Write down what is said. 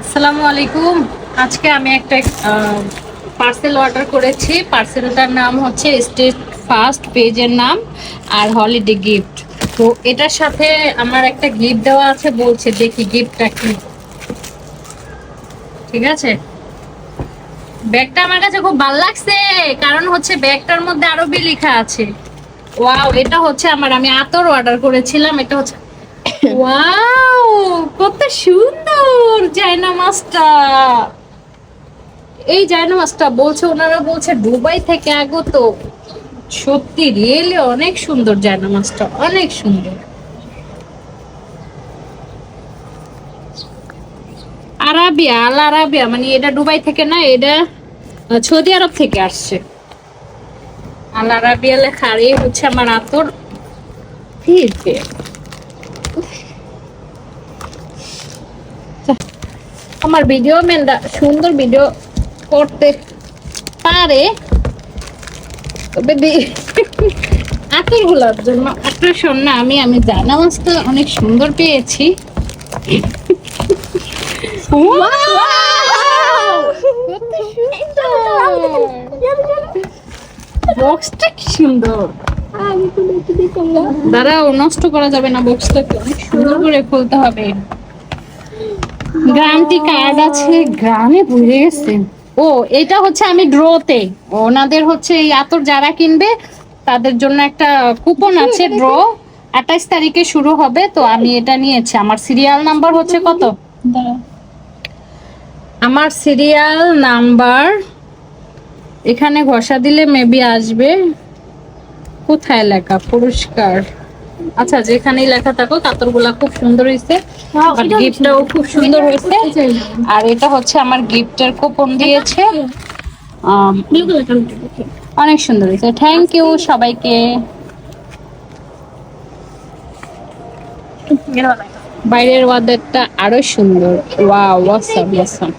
আসসালামু আলাইকুম। আজকে আমি একটা পার্সেল অর্ডার করেছি। পার্সেলটার নাম হচ্ছে স্টেট ফার্স্ট পেজের নাম আর হলিডে গিফট তো এটার সাথে আমার একটা গিফট দেওয়া আছে, বলছে দেখি গিফটটা কি। ঠিক আছে? ব্যাগটা আমার কাছে খুব ভালো লাগছে, কারণ হচ্ছে ব্যাগটার মধ্যে আরবি লেখা আছে। ওয়াও এটা হচ্ছে আমার, আমি আতর অর্ডার করেছিলাম, এটা হচ্ছে ওয়াও কত সুন্দর জায়নামাজটা এই জায়নামাজটা বলছে, ওনারা বলছে দুবাই থেকে আগত। সত্যি রিয়েলি অনেক সুন্দর জায়নামাজটা অনেক সুন্দর। আরাবিয়া, আল আরাবিয়া মানে এটা দুবাই থেকে না, এটা সৌদি আরব থেকে আসছে। আল আরাবিয়া লেখা, আর এই হচ্ছে আমার আতর। ফিরবে আমার ভিডিও ম্যানরা সুন্দর ভিডিও করতে পারে। তবে আতরগুলার জন্য আকর্ষণ না আমি আমি জানামাজটা অনেক সুন্দর পেয়েছি। বক্সটা কি সুন্দর? দাঁড়াও নষ্ট করা যাবে না বক্সটাকে অনেক সুন্দর করে খুলতে হবে। গ্রামটি কার্ড আছে গ্রামে ভরে গেছে। ও এটা হচ্ছে আমি ড্রোতে। ওনাদের হচ্ছে এই আতর যারা কিনবে তাদের জন্য একটা কুপন আছে ড্র। আঠাইশ তারিখে শুরু হবে তো আমি এটা নিয়েছি। আমার সিরিয়াল নাম্বার হচ্ছে কত? আমার সিরিয়াল নাম্বার এখানে ঘষা দিলে মেবি আসবে। কোথায় লেখা? পুরস্কার। আচ্ছা যেখানেই লেখা থাকো কাতরগুলা খুব সুন্দর হয়েছে। আর গিফটটাও খুব সুন্দর হয়েছে। আর এটা হচ্ছে আমার গিফটের কুপন দিয়েছে। অনেক সুন্দর হয়েছে। থ্যাংক ইউ সবাইকে। বাইরের ওয়াদারটা আরও সুন্দর। ওয়া ওয়াসাম ওয়াসাম